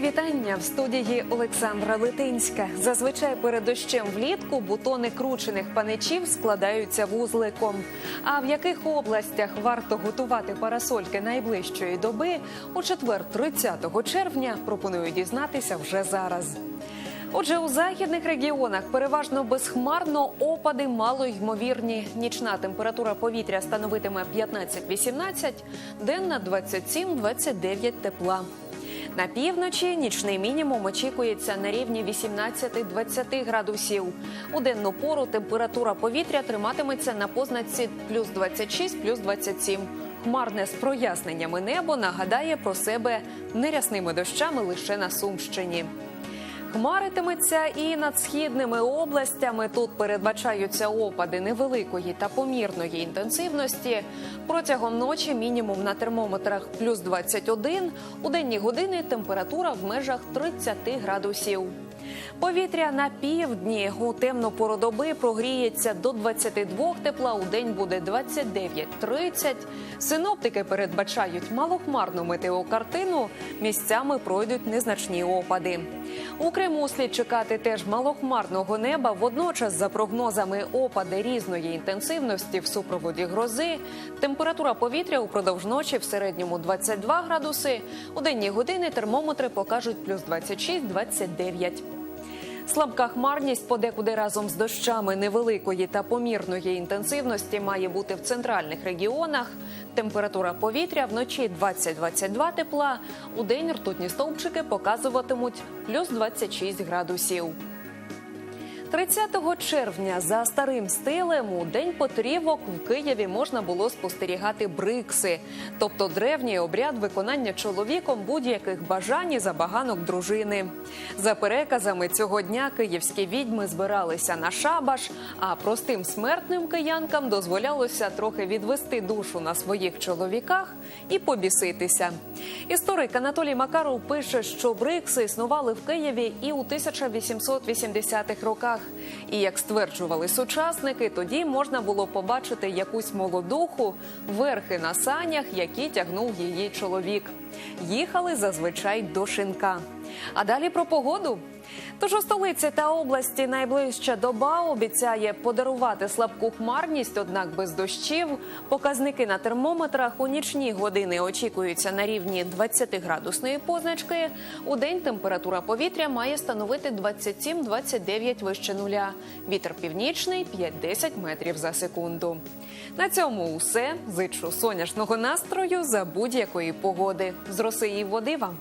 червня в студії Олександра Литинська. Зазвичай перед дощем влітку бутони кручених паничів складаються вузликом. А в яких областях варто готувати парасольки найближчої доби у четвер, 30 червня, пропоную дізнатися вже зараз. Отже, у західних регіонах переважно безхмарно опади малоймовірні. Нічна температура повітря становитиме 15-18, денна 27-29 тепла. На півночі нічний мінімум очікується на рівні 18-20 градусів. У денну пору температура повітря триматиметься на познаці плюс 26, плюс 27. Хмарне з проясненнями небо нагадає про себе нерясними дощами лише на Сумщині. Хмаритиметься і над східними областями. Тут передбачаються опади невеликої та помірної інтенсивності. Протягом ночі мінімум на термометрах плюс 21, у денні години температура в межах 30 градусів. Повітря на півдні у темну пору доби прогріється до 22 тепла. У день буде 29-30. Синоптики передбачають малохмарну метеокартину. Місцями пройдуть незначні опади. У Криму слід чекати теж малохмарного неба. Водночас, за прогнозами, опади різної інтенсивності в супроводі грози. Температура повітря упродовж ночі в середньому 22 градуси. У денні години термометри покажуть плюс 26-29. Слабка хмарність подекуди разом з дощами невеликої та помірної інтенсивності має бути в центральних регіонах. Температура повітря вночі 20-22 тепла. У день ртутні стовпчики показуватимуть плюс 26 градусів. 30 червня за старим стилем у день потрівок в Києві можна було спостерігати брикси, тобто древній обряд виконання чоловіком будь-яких бажань і забаганок дружини. За переказами цього дня київські відьми збиралися на шабаш, а простим смертним киянкам дозволялося трохи відвести душу на своїх чоловіках і побіситися. Історик Анатолій Макаров пише, що брикси існували в Києві і у 1880-х роках. І як стверджували сучасники, тоді можна було побачити якусь молодуху верхи на санях, які тягнув її чоловік. Їхали зазвичай до шинка. А далі про погоду. Тож у столиці та області найближча доба обіцяє подарувати слабку хмарність, однак без дощів. Показники на термометрах у нічні години очікуються на рівні 20 градусної позначки. У день температура повітря має становити 27-29 вище нуля. Вітер північний 5-10 метрів за секунду. На цьому усе. Зичу сонячного настрою за будь-якої погоди. З роси і води вам.